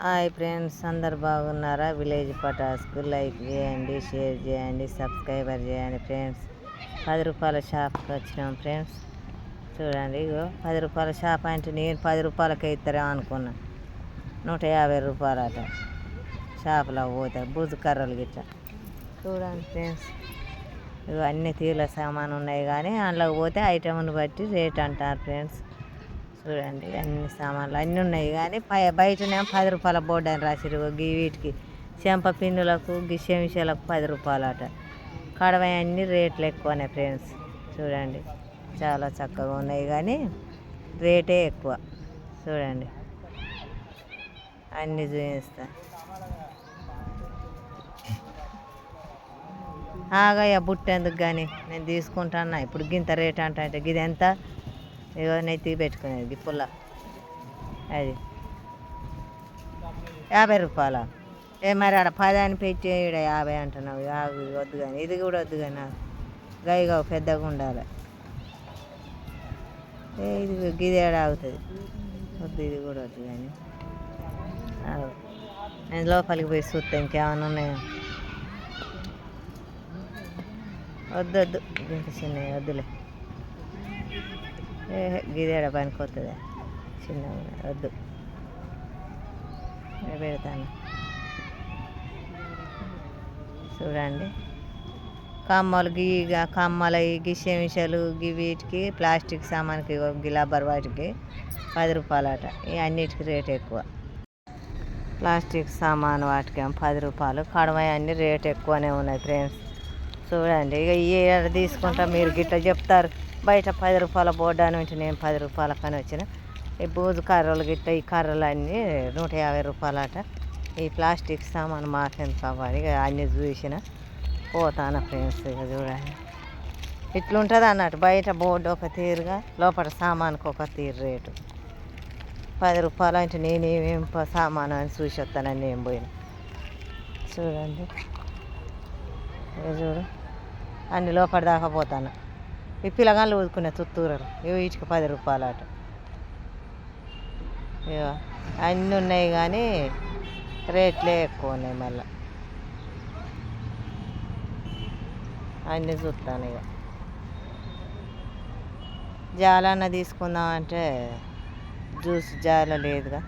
Hi friends అందరు బాగున్నారా? Village పటాస్కు లైక్ చేయండి షేర్ చేయండి సబ్స్క్రైబర్ చేయండి ఫ్రెండ్స్. పది రూపాయల షాప్కి వచ్చినాం ఫ్రెండ్స్. చూడండి ఇగో పది రూపాయల షాప్ అంటే నేను పది రూపాయలకే ఇస్తారేమో అనుకున్నా. నూట యాభై రూపాయలట. షాపులో పోతే బుజు కర్రలు గిట్ట చూడండి ఫ్రెండ్స్ ఇవి అన్ని తీరుల సామాన్ ఉన్నాయి కానీ అందులోకి పోతే ఐటమ్ని బట్టి రేట్ అంటారు ఫ్రెండ్స్. చూడండి అన్ని సామాన్లు అన్నీ ఉన్నాయి కానీ పై బయటనే పది రూపాయల బోర్డు అని రాసిరు గీ వీటికి. చెంప పిన్నులకు గీ చెంచాలకు పది రూపాయలు అట కడవ అన్ని రేట్లు ఎక్కువనే ఫ్రెండ్స్. చూడండి చాలా చక్కగా ఉన్నాయి కానీ రేటే ఎక్కువ. చూడండి అన్నీ చూపిస్తా. ఆగయ్య బుట్టేందుకు కానీ? నేను తీసుకుంటాను ఇప్పుడు గింత రేట్ అంట అంటే ఇది ఎంత ఇగో నెత్తికి పెట్టుకునేది పుల్ల. అది. యాభై రూపాయల? ఏ మరి ఆడ పదాన్ని పెట్టి ఈడ యాభై అంటున్నావు ఆగు వద్దు కానీ ఇది కూడా వద్దు కానీ నాకు. గైగా పెద్దగా ఉండాలి. ఏ ఇది గిదేడా అవుతుంది వద్దు ఇది కూడా వద్దు కానీ నేను లోపలికి పోయి చూస్తాను ఇంకేమైనా ఉన్నాయో? వద్దు వద్దు. ఇంత చిన్న వద్దులే. గిదేడ పనికొస్తుంది చిన్న చిన్నగా వద్దు. పెడతాను. చూడండి. కమ్మలు గీ గా- కమ్మలు గి చెంచాలు గి వీటికి ప్లాస్టిక్ సామాన్కి గిలాబర్ వాటికి పది రూపాయలు అట ఈ అన్నిటికి రేట్ ఎక్కువ. ప్లాస్టిక్ సామాన్ వాటికి పది రూపాయలు. కడమ అన్ని రేట్ ఎక్కువనే ఉన్నాయి ఫ్రెండ్స్. చూడండి. ఇక ఏ తీసుకుంటా మీరు గిట్ల చెప్తారు. బయట పది రూపాయల బోర్డు అని ఉంటే నేను పది రూపాయల పని వచ్చిన. ఈ బూజు కర్రలు గిట్ట ఈ కర్రలు అన్నీ నూట యాభై రూపాయలట. అట ఈ ప్లాస్టిక్ సామాను మాకెందుకు కావాలి అన్నీ చూసిన. పోతాను ఫ్రెండ్స్ ఇక చూడండి. ఇట్లుంటుంది అన్నట్టు బయట బోర్డు ఒక తీరుగా లోపల సామానుకు ఒక తీరు రేటు. పది రూపాయలు అంటే నేనేమేం ఏమేం సామాను అని చూసి వస్తానని నేను పోయిన. చూడండి. చూడు. అన్ని లోపల దాకా పోతాను. ఈ పిల్లగాళ్ళు ఊదుకునే తుత్తూరలు. ఇవి వీటికి పది రూపాయలు అట ఇక అన్నీ ఉన్నాయి కానీ రేట్లే ఎక్కువ ఉన్నాయి మళ్ళీ. అన్నీ చూస్తాను ఇక జాలన్న తీసుకుందాం అంటే జ్యూస్ జాల లేదుగా.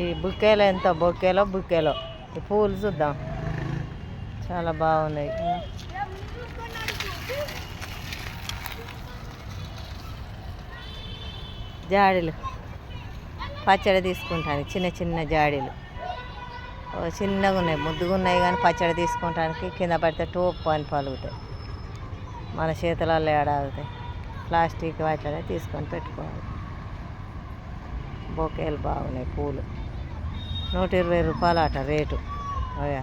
ఈ బుక్కేలో ఎంత బొక్కేలో బుక్కేలో ఈ పూలు చూద్దాం. చాలా బాగున్నాయి. జాడీలు పచ్చడి తీసుకుంటాను చిన్న చిన్న జాడీలు. ఓ చిన్నగా ఉన్నాయి ముద్దుగా ఉన్నాయి కానీ పచ్చడి తీసుకుంటానికి కింద పడితే టోప్ అని పలుగుతాయి మన చేతులలో ఏడాగుతాయి ప్లాస్టిక్ వాటిలోనే తీసుకొని పెట్టుకోవాలి. బొకేలు బాగున్నాయి పూలు. నూట ఇరవై రూపాయలు అట రేటు. అయ్యా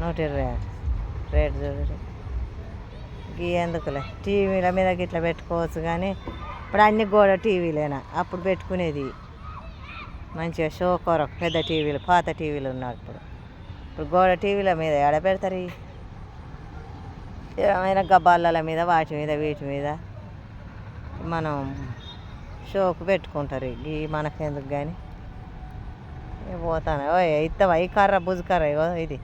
నూట ఇరవై అట రేటు చూడండి గీ ఎందుకులే? టీవీల మీద గిట్ల పెట్టుకోవచ్చు కానీ ఇప్పుడు అన్ని గోడ టీవీలేనా? అప్పుడు పెట్టుకునేది. మంచిగా షో కొరకు పెద్ద టీవీలు పాత టీవీలు ఉన్నాయి ఇప్పుడు. ఇప్పుడు గోడ టీవీల మీద ఎడ పెడతారు ఇవి? ఏమైనా గబ్బాల మీద వాటి మీద వీటి మీద? మనం షోకు పెట్టుకుంటారు ఈ మనకెందుకు కానీ పోతాను? ఓ ఇస్తావా ఈ కర్ర బుజు కర్ర ఇగో ఇది.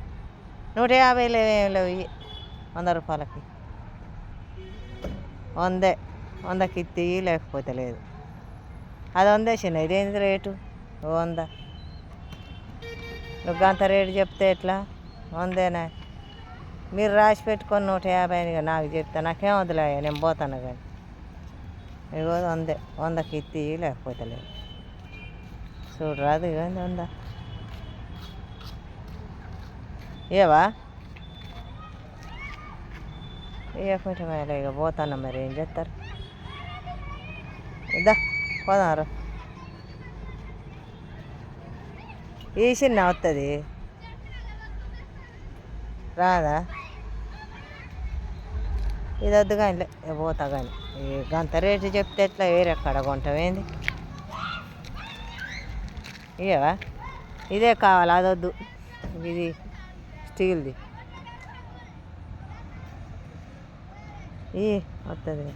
నూట యాభై లేవు ఏం లేవు ఇవి వంద రూపాయలకి. వందే. వందకి ఇత్తి లేకపోతే లేదు. అది వందేసిన ఇదేంది రేటు? ఓ వంద. నువ్వు అంత రేటు చెప్తే ఎట్లా? వందేనా? మీరు రాసి పెట్టుకొని నూట యాభై అని నాకు చెప్తే నాకేం వదిలే నేను పోతాను కానీ. ఇగో వందే వందకి ఇత్తి లేకపోతే లేదు. చూడు రాదు ఇగో వంద? ఏవా ఇవ్వకుంటే కొంచెం ఇక పోతాను మరి ఏం చేస్తారు? ఇద్దా పోదాం ఈ వస్తుంది రాదా ఇది వద్దు కానీ పోతా కానీ ఈ గంత రేటు చెప్తే ఎట్లా వేరే అక్కడ కొంటామేంది ఇవా ఇదే కావాలి అదొద్దు ఇది స్టీల్ది ఈ వస్తుంది